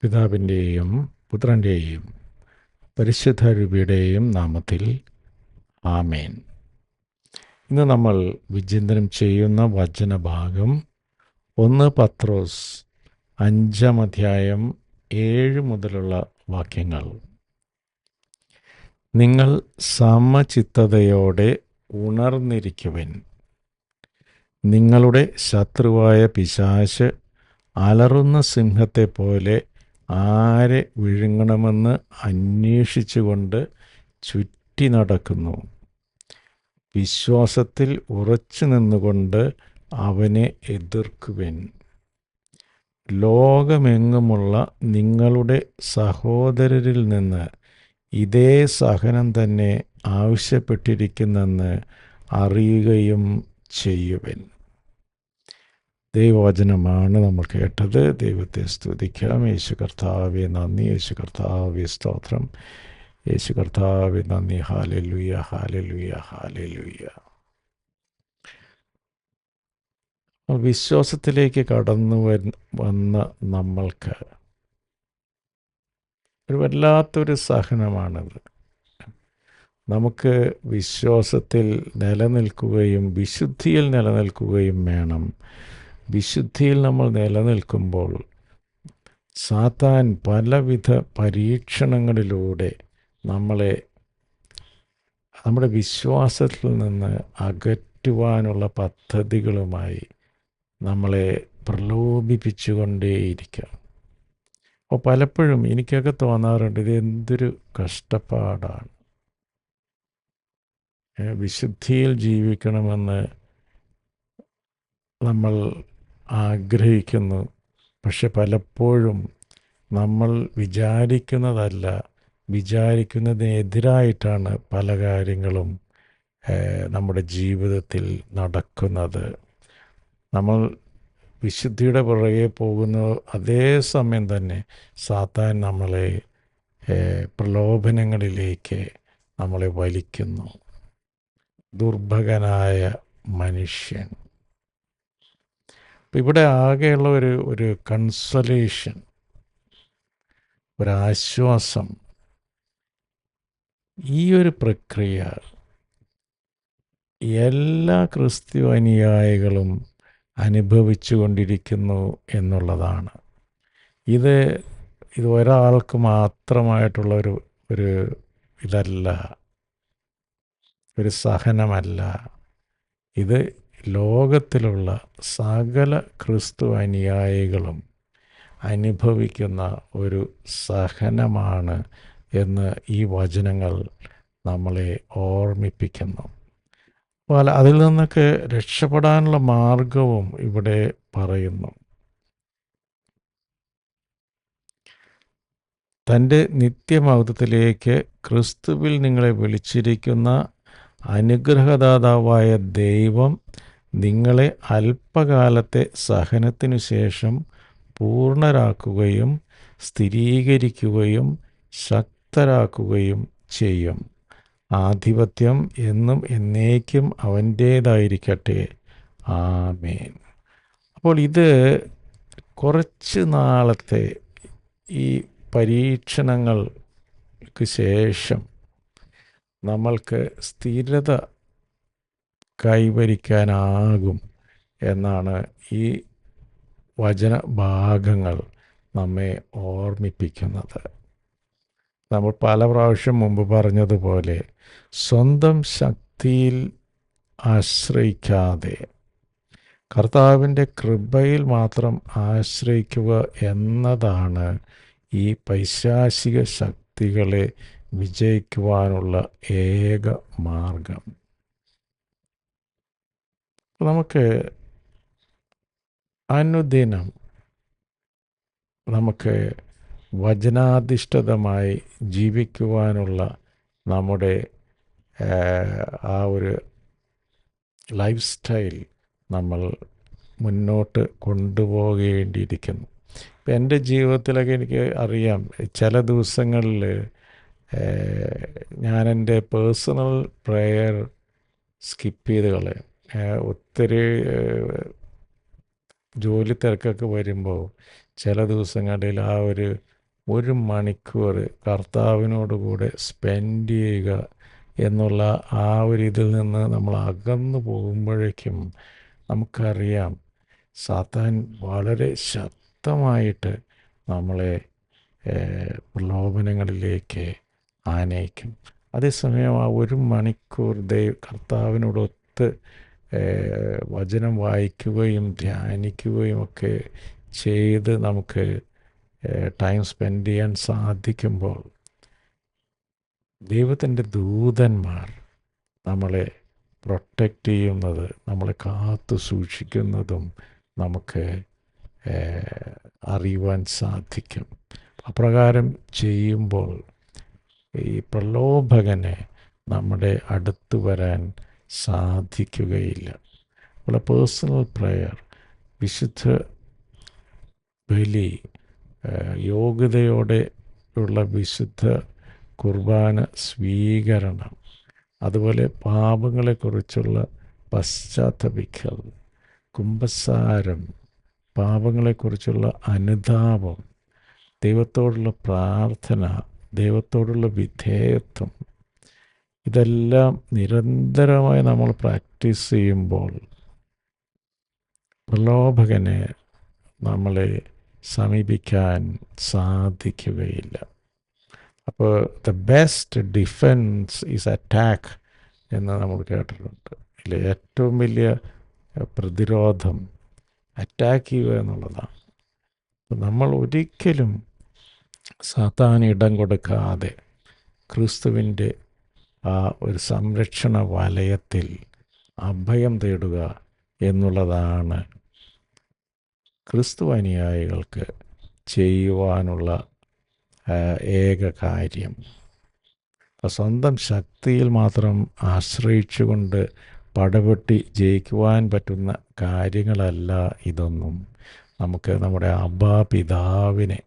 പിതാവിന്റെയും പുത്രന്റെയും പരിശുദ്ധ രൂപിയുടെയും നാമത്തിൽ ആമേൻ. ഇന്ന് നമ്മൾ വിചിന്തനം ചെയ്യുന്ന വചനഭാഗം ഒന്ന് പത്രോസ് അഞ്ചാം അധ്യായം ഏഴ് മുതലുള്ള വാക്യങ്ങൾ. നിങ്ങൾ സമചിത്തതയോടെ ഉണർന്നിരിക്കുവൻ. നിങ്ങളുടെ ശത്രുവായ പിശാശ് അലറുന്ന സിംഹത്തെ പോലെ ആരെ വിഴുങ്ങണമെന്ന് അന്വേഷിച്ചുകൊണ്ട് ചുറ്റി നടക്കുന്നു. വിശ്വാസത്തിൽ ഉറച്ചു നിന്നുകൊണ്ട് അവനെ എതിർക്കുവൻ. ലോകമെങ്ങുമുള്ള നിങ്ങളുടെ സഹോദരരിൽ നിന്ന് ഇതേ സഹനം തന്നെ ആവശ്യപ്പെട്ടിരിക്കുന്നെന്ന് അറിയുകയും ചെയ്യുവൻ. ദൈവവചനമാണ് നമ്മൾ കേട്ടത്. ദൈവത്തെ സ്തുതിക്കാം. യേശു കർത്താവെ നന്ദി. യേശു കർത്താവെ സ്തോത്രം. യേശു കർത്താവെ നന്ദി. ഹാലലുയ ഹാലലുയ ഹാലലുയ. വിശ്വാസത്തിലേക്ക് കടന്നു വന്ന നമ്മൾക്ക് ഒരു വല്ലാത്തൊരു സഹനമാണത്. നമുക്ക് വിശ്വാസത്തിൽ നിലനിൽക്കുകയും വിശുദ്ധിയിൽ നിലനിൽക്കുകയും വേണം. വിശുദ്ധിയിൽ നമ്മൾ നിലനിൽക്കുമ്പോൾ സാത്താൻ പലവിധ പരീക്ഷണങ്ങളിലൂടെ നമ്മളെ നമ്മുടെ വിശ്വാസത്തിൽ നിന്ന് അകറ്റുവാനുള്ള പദ്ധതികളുമായി നമ്മളെ പ്രലോഭിപ്പിച്ചുകൊണ്ടേയിരിക്കാം അപ്പോൾ പലപ്പോഴും എനിക്കൊക്കെ തോന്നാറുണ്ട് ഇത് എന്തൊരു കഷ്ടപ്പാടാണ്. വിശുദ്ധിയിൽ ജീവിക്കണമെന്ന് നമ്മൾ ആഗ്രഹിക്കുന്നു. പക്ഷെ പലപ്പോഴും നമ്മൾ വിചാരിക്കുന്നതല്ല വിചാരിക്കുന്നതിനെതിരായിട്ടാണ് പല കാര്യങ്ങളും നമ്മുടെ ജീവിതത്തിൽ നടക്കുന്നത്. നമ്മൾ വിശുദ്ധിയുടെ പുറകെ പോകുന്ന അതേ സമയം തന്നെ സാത്താൻ നമ്മളെ പ്രലോഭനങ്ങളിലേക്ക് നമ്മളെ വലിക്കുന്നു. ദുർഭകനായ മനുഷ്യൻ. ഇവിടെ ആകെയുള്ള ഒരു ഒരു കൺസലേഷൻ ഒരാശ്വാസം ഈ ഒരു പ്രക്രിയ എല്ലാ ക്രിസ്തു അനുയായികളും അനുഭവിച്ചു കൊണ്ടിരിക്കുന്നു എന്നുള്ളതാണ്. ഇത് ഇത് ഒരാൾക്ക് മാത്രമായിട്ടുള്ള ഒരു ഒരു ഇതല്ല ഒരു സഹനമല്ല. ഇത് ലോകത്തിലുള്ള സകല ക്രിസ്തു അനുയായികളും അനുഭവിക്കുന്ന ഒരു സഹനമാണ് എന്ന് ഈ വചനങ്ങൾ നമ്മളെ ഓർമ്മിപ്പിക്കുന്നു. അപ്പോൾ അതിൽ നിന്നൊക്കെ രക്ഷപ്പെടാനുള്ള മാർഗവും ഇവിടെ പറയുന്നു. തന്റെ നിത്യമൗതത്തിലേക്ക് ക്രിസ്തുവിൽ നിങ്ങളെ വിളിച്ചിരിക്കുന്ന അനുഗ്രഹദാതാവായ ദൈവം നിങ്ങളെ അല്പകാലത്തെ സഹനത്തിനു ശേഷം പൂർണരാക്കുകയും സ്ഥിരീകരിക്കുകയും ശക്തരാക്കുകയും ചെയ്യും. ആധിപത്യം എന്നും എന്നേക്കും അവന്റേതായിരിക്കട്ടെ. ആമേൻ. അപ്പോൾ ഇത് കുറച്ച് നാളത്തെ ഈ പരീക്ഷണങ്ങൾക്ക് ശേഷം നമ്മൾക്ക് സ്ഥിരത കൈവരിക്കാനാകും എന്നാണ് ഈ വചനഭാഗങ്ങൾ നമ്മെ ഓർമ്മിപ്പിക്കുന്നത്. നമ്മൾ പല പ്രാവശ്യം മുമ്പ് പറഞ്ഞതുപോലെ സ്വന്തം ശക്തിയിൽ ആശ്രയിക്കാതെ കർത്താവിന്റെ കൃപയിൽ മാത്രം ആശ്രയിക്കുക എന്നതാണ് ഈ പൈശാചിക ശക്തികളെ വിജയിക്കുവാനുള്ള ഏക മാർഗം. നമുക്ക് അനുദിനം നമുക്ക് വചനാധിഷ്ഠിതമായി ജീവിക്കുവാനുള്ള നമ്മുടെ ആ ഒരു ലൈഫ് സ്റ്റൈൽ നമ്മൾ മുന്നോട്ട് കൊണ്ടുപോകേണ്ടിയിരിക്കുന്നു. ഇപ്പം എന്റെ ജീവിതത്തിലൊക്കെ എനിക്ക് അറിയാം ചില ദിവസങ്ങളിൽ ഞാൻ എന്റെ പേഴ്സണൽ പ്രെയർ സ്കിപ്പ് ചെയ്ത് കളയും. ഒത്തിരി ജോലി തിരക്കൊക്കെ വരുമ്പോൾ ചില ദിവസങ്ങളിൽ ആ ഒരു ഒരു മണിക്കൂർ കർത്താവിനോട് കൂടെ സ്പെൻഡ് ചെയ്യുക എന്നുള്ള ആ ഒരു ഇതിൽ നിന്ന് നമ്മൾ അകന്നു പോകുമ്പോഴേക്കും നമുക്കറിയാം സാത്താൻ വളരെ ശക്തമായിട്ട് നമ്മളെ പ്രലോഭനങ്ങളിലേക്ക് ആനയിക്കും. അതേസമയം ആ ഒരു മണിക്കൂർ ദൈവ കർത്താവിനോടൊത്ത് വചനം വായിക്കുകയും ധ്യാനിക്കുകയും ഒക്കെ ചെയ്ത് നമുക്ക് ടൈം സ്പെൻഡ് ചെയ്യാൻ സാധിക്കുമ്പോൾ ദൈവത്തിന്റെ ദൂതന്മാർ നമ്മളെ പ്രൊട്ടക്റ്റ് ചെയ്യുന്നത് നമ്മളെ കാത്തു സൂക്ഷിക്കുന്നതും നമുക്ക് അറിയുവാൻ സാധിക്കും. അപ്രകാരം ചെയ്യുമ്പോൾ ഈ പ്രലോഭകനെ നമ്മുടെ അടുത്ത് വരാൻ സാധിക്കുകയില്ല. നമ്മുടെ പേഴ്സണൽ പ്രയർ വിശുദ്ധ ബലി യോഗ്യതയോടെ ഉള്ള വിശുദ്ധ കുർബാന സ്വീകരണം അതുപോലെ പാപങ്ങളെക്കുറിച്ചുള്ള പശ്ചാത്തപിക്കൽ കുംഭസാരം പാപങ്ങളെക്കുറിച്ചുള്ള അനുതാപം ദൈവത്തോടുള്ള പ്രാർത്ഥന ദൈവത്തോടുള്ള വിധേയത്വം ഇതെല്ലാം നിരന്തരമായി നമ്മൾ പ്രാക്ടീസ് ചെയ്യുമ്പോൾ പ്രലോഭകനെ നമ്മളെ സമീപിക്കാൻ സാധിക്കുകയില്ല. അപ്പോൾ the best defence is attack എന്ന് നമ്മൾ കേട്ടിട്ടുണ്ട്. ഇല്ല ഏറ്റവും വലിയ പ്രതിരോധം അറ്റാക്ക് ചെയ്യുക എന്നുള്ളതാണ്. നമ്മൾ ഒരിക്കലും സാത്താൻ ഇടം കൊടുക്കാതെ ക്രിസ്തുവിന്റെ ആ ഒരു സംരക്ഷണ വലയത്തിൽ അഭയം തേടുക എന്നുള്ളതാണ് ക്രിസ്തു അനുയായികൾക്ക് ചെയ്യുവാനുള്ള ഏക കാര്യം. സ്വന്തം ശക്തിയിൽ മാത്രം ആശ്രയിച്ചുകൊണ്ട് പടപെട്ടി ജയിക്കുവാൻ പറ്റുന്ന കാര്യങ്ങളല്ല ഇതൊന്നും. നമുക്ക് നമ്മുടെ അബാ പിതാവിനെ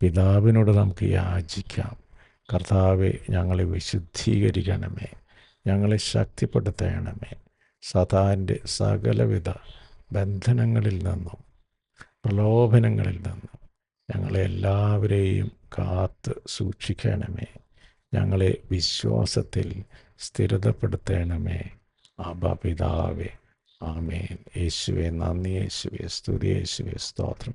പിതാവിനോട് നമുക്ക് യാചിക്കാം. കർത്താവെ ഞങ്ങളെ വിശുദ്ധീകരിക്കണമേ. ഞങ്ങളെ ശക്തിപ്പെടുത്തണമേ. സദാന്റെ സകലവിധ ബന്ധനങ്ങളിൽ നിന്നും പ്രലോഭനങ്ങളിൽ നിന്നും ഞങ്ങളെ എല്ലാവരെയും കാത്ത് സൂക്ഷിക്കണമേ. ഞങ്ങളെ വിശ്വാസത്തിൽ സ്ഥിരതപ്പെടുത്തണമേ. അബ പിതാവേ ആമേൻ. യേശുവെ നന്ദി യേശുവെ സ്തുതി യേശുവെ സ്തോത്രം.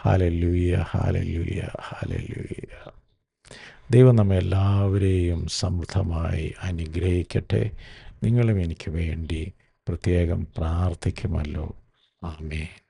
ഹാലല്ലുയ്യ ഹാലല്ലുയ്യ ഹാലലൂയ ദൈവം നമ്മെ എല്ലാവരെയും സമൃദ്ധമായി അനുഗ്രഹിക്കട്ടെ. നിങ്ങളും എനിക്ക് വേണ്ടി പ്രത്യേകം പ്രാർത്ഥിക്കുമല്ലോ. ആമേൻ.